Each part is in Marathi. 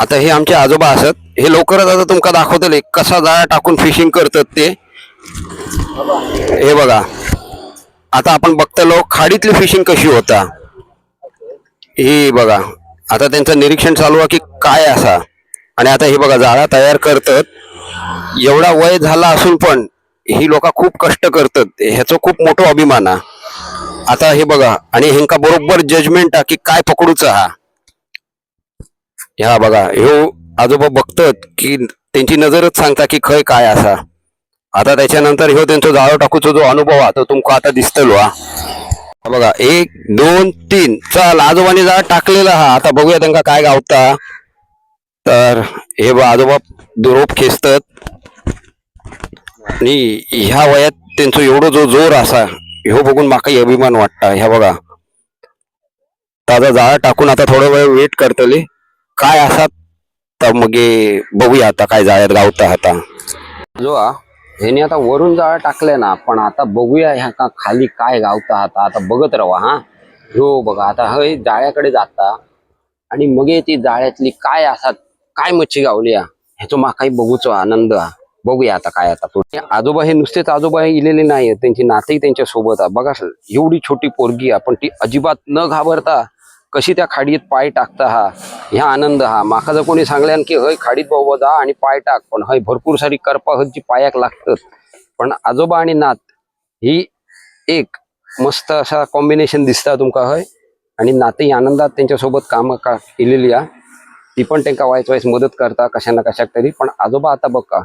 आता हे आमचे आजोबा असत हे लवकरच आता तुमका दाखवतले कसा जाळा टाकून फिशिंग करतात ते. हे बघा. आता आपण बघतलो खाडीतली फिशिंग कशी होता. ही बघा. आता त्यांचं निरीक्षण चालू आहे की काय असा. आणि आता हे बघा जाळा तयार करतात. एवढा वय झाला असून पण ही लोक खूप कष्ट करतात. ह्याचं खूप मोठं अभिमान आहे. आता हे बघा. आणि ह्यांका बरोबर जजमेंट आहे की काय पकडूचं हा. ह्या बघा ह्यो हो आजोबा बघतात की त्यांची नजरच सांगता की खय काय असा. आता त्याच्यानंतर ह्यो हो त्यांचा जाळो टाकूचा जो अनुभव हा तो तुमका आता दिसतलो हा बघा एक दोन तीन. चल आजोबाने जाळ टाकलेला हा. आता बघूया त्यांना काय गावता. तर हे बा आजोबा रोप खेचतात. आणि ह्या वयात त्यांचो एवढं जो जोर असा ह्यो हो बघून माका अभिमान वाटता. ह्या बघा. ताजा जाळं टाकून आता थोडा वेळ वेट करतले. काय असा तर मग बघूया आता काय जाळ्यात गावता आता. जो हा, ह्याने आता वरून जाळा टाकले ना पण आता बघूया ह्या का खाली काय गावता आता आता बघत राहा हा. हो बघा आता हय जाळ्याकडे जाता आणि मग ती जाळ्यातली काय असतात काय मच्छी गावली हा ह्याचो माकाही बघूचो आनंद हा बघूया आता काय आता पुढे. आजोबा हे नुसतेच आजोबा हे इलेले नाही त्यांची नातेही त्यांच्यासोबत आहे बघा एवढी छोटी पोरगी आहे पण ती अजिबात न घाबरता कशी त्या खाडीत पाय टाकता हा? ह्या आनंद हा. माका जर कोणी सांगल्यान की हय खाडीत बाबा जा आणि पाय टाक. पण हय भरपूर सारी करपा हत जी पायाक लागतात. पण आजोबा आणि नात ही एक मस्त असा कॉम्बिनेशन दिसता तुमका हय? आणि नातेही आनंदात त्यांच्यासोबत काम का केलेली हा ती पण त्यांना वायच वायच मदत करता कशा ना कशाक तरी. पण आजोबा आता बघा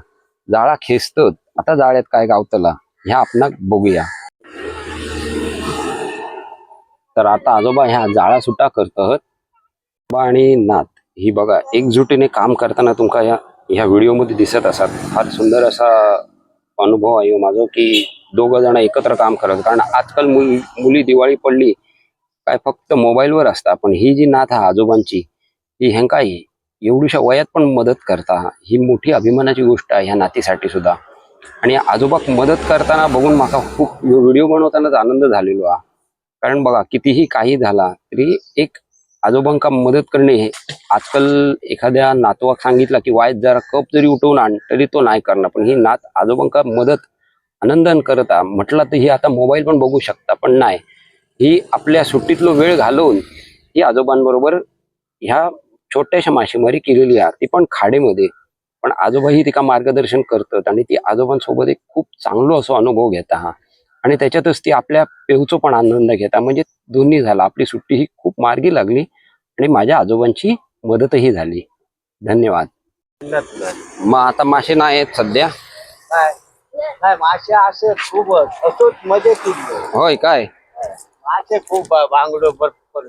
जाळा खेचतत. आता जाळ्यात काय गावतला? ह्या आपणाक बघूया. तर आता आजोबा ह्या जाळा सुटा करतात आहोत. आणि नात ही बघा एकजुटीने काम करताना तुमका या ह्या व्हिडिओमध्ये दिसत असतात फार सुंदर असा अनुभव आहे हो माझो माझा की दोघ जण एकत्र काम करत कारण आजकाल मुली मुली दिवाळी पडली काय फक्त मोबाईलवर असता. पण ही जी नात हा आजोबांची ही ह्यांका एवढीशा वयात पण मदत करता. ही मोठी अभिमानाची गोष्ट आहे ह्या नातीसाठी सुद्धा. आणि आजोबाक मदत करताना बघून माका खूप व्हिडिओ बनवतानाच आनंद झालेलो हा. कारण बघा कितीही काही झाला तरी एक आजोबांका मदत करणे हे आजकाल एखाद्या नातवाक सांगितलं की वायत जरा कप जरी उठवून आण तरी तो नाही करणार. पण ही नात आजोबांका मदत आनंदन करता म्हटलं तर ही आता मोबाईल पण बघू शकता पण नाही. ही आपल्या सुट्टीतलो वेळ घालवून ही आजोबांबरोबर ह्या छोट्याशा मासेमारी केलेली आहे. ती पण खाडेमध्ये. पण आजोबाही तिका मार्गदर्शन करतात आणि ती आजोबांसोबत एक खूप चांगलो असो अनुभव घेता हा. आणि त्याच्यातच ती आपल्या पेहूचो पण आनंद घेता. म्हणजे दोन्ही झाला. आपली सुट्टी ही खूप मार्गी लागली आणि माझ्या आजोबांची मदतही झाली. धन्यवाद. मग आता मासे नाही आहेत सध्या. काय? नाही मासे असे खूपच. असोच मजेत होय काय? मासे खूप बांगडो भरपूर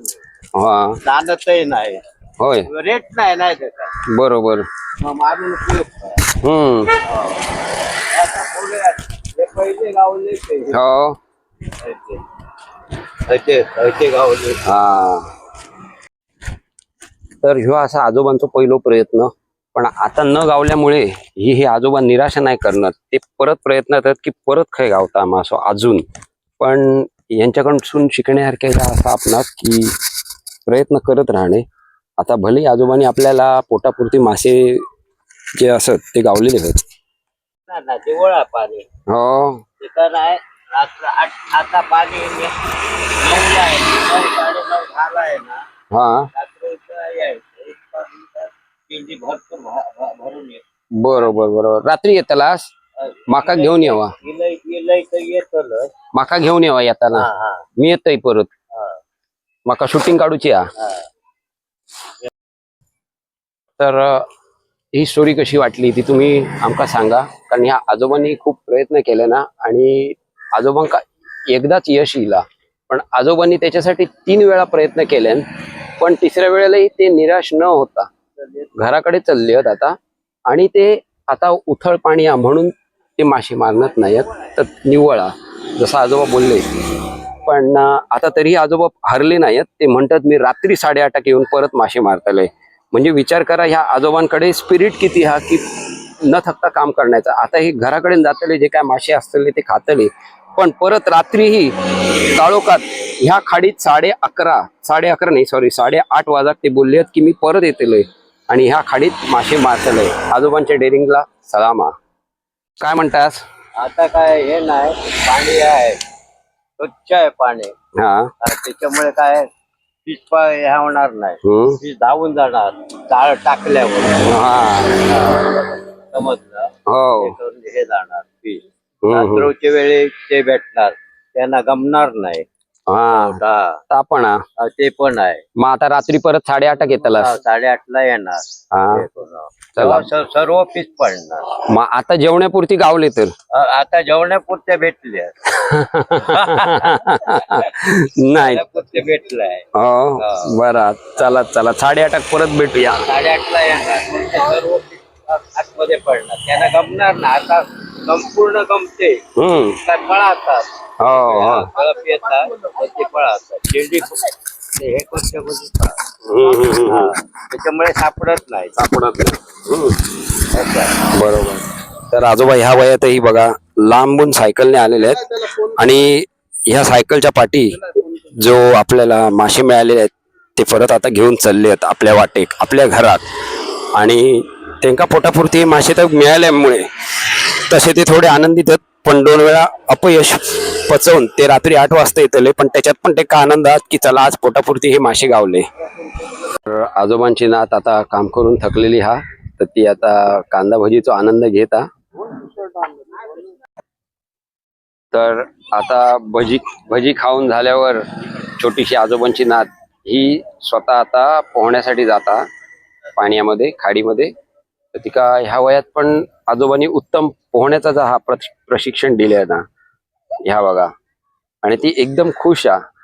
हा. दानतही नाही. होय. रेट नाही नाही त्याचा बरोबर. मग मारून? हम्म. बोलूया. हे. तर ह्यो असा आजोबांचा पहिलो प्रयत्न पण आता न गावल्यामुळे ही हे आजोबा निराशा नाही करणार. ते परत प्रयत्न करतात की परत खय गावता मासो अजून. पण यांच्याकडून शिकण्यासारखे असा आपणास की प्रयत्न करत राहणे आता भले आजोबांनी आपल्याला पोटापुरती मासे जे असत ते गावलेले आहेत. ना ना जवळ पाणी. हो. तिथं नाही रात्र आठ आता पाणी ने- नऊला आहे. नऊ साडेनऊ झाला आहे ना. हा. रात्र इथं यायचं एक पाणी तर पिंडी भरपूर भ- भ- भरून येत. बरोबर बरोबर. रात्री येतलास माका घेऊन यावा. इलय इलय तर येतलच. माका घेऊन यावा येताना. हा हा. मी येतय परत. हा. माका शूटिंग काढूची हा हा. तर अ, ही स्टोरी कशी वाटली ती तुम्ही आमका सांगा. कारण ह्या आजोबांनी खूप प्रयत्न केले ना आणि आजोबांका एकदाच यश येईला पण आजोबांनी त्याच्यासाठी तीन वेळा प्रयत्न केले पण तिसऱ्या वेळेलाही ते निराश न होता घराकडे चालले आहेत आता. आणि ते आता उथळ पाणी म्हणून ते मासे मारणार नाहीत. तर निव्वळा जसं आजोबा बोलले. पण आता तरी आजोबा हरले नाहीत. ते म्हणतात मी रात्री साडेआठाक येऊन परत मासे मारतले. म्हणजे विचार करा ह्या आजोबांकडे स्पिरिट किती हा की न थकता काम करण्याचा. आता हे घराकडे जातले जे काय मासे असतले ते खातले. पण परत रात्रीही काळोखात ह्या खाडीत साडे अकरा साडे अकरा नाही सॉरी साडे आठ वाजाक ते बोलले आहेत की मी परत येतलोय. आणि ह्या खाडीत मासे मारतले आजोबांच्या डेअरिंगला सलामा. काय म्हणतास? आता काय हे नाही पाणी आहे. स्वच्छ आहे पाणी. हा. त्याच्यामुळे काय पीच हे होणार नाही. हम्म. पीच धावून जाणार. जाळ टाकल्यावर. हा. समजलं? हो. हे करून हे जाणार. पीच हम्म, हम्म. रात्रोच्या वेळी ते भेटणार. त्यांना गमणार नाही. हा. हा. हा. हा, ते पण आहे. मग आता रात्री परत साडेआठ येतलास हा, साडेआठ ला येणार. हा. ते करून. तेव्हा स- सर्व पीच पडणार. मग आता जेवण्यापुरती गावले तर अ- आता जेवण्यापुरत्या भेटल्या. नाही. जेवण्यापुरत्या भेटलाय. हो बरं. चला चला. साडेआठ परत भेटूया. साडेआठ ला येणार. मग ते सर्व पीच आतमध्ये पडणार. त्यांना गमणार ना. आता संपूर्ण गमते. हम्म. काय पळातात हो हो. कळप येतात मग ते पळातात शेंडी ते हे करते पळातात. हम्म, हम्म, हम्म. हा. त्याच्यामुळे सापडत नाही. सापडत नाही. हम्म. बरोबर. तर आजोबा ह्या वयातही बघा लांबून सायकलने आलेले आहेत. आणि ह्या सायकलच्या पाठी जो आपल्याला मासे मिळालेले आहेत ते परत आता घेऊन चालले आहेत आपल्या वाटेक आपल्या घरात. आणि त्यांका पोटापुरती मासे तर मिळाल्यामुळे तसे ते थोडे आनंदित आहेत. पण दोन वेळा अपयश पचवून ते रात्री आठ वाजता येतले. पण त्याच्यात पण ते का आनंद आहात की चला आज पोटापुरती हे मासे गावले. तर आजोबांची नात आता काम करून थकलेली हा. तर ती आता कांदा भजीचा आनंद घेत हा. तर आता भजी भजी खाऊन झाल्यावर छोटीशी आजोबांची नात ही स्वतः आता पोहण्यासाठी जाता पाण्यामध्ये खाडीमध्ये. तर तिका ह्या वयात पण आजोबांनी उत्तम पोहण्याचा जा हा प्रशिक्षण दिले ना ह्या बघा. आणि ती एकदम खुश आहे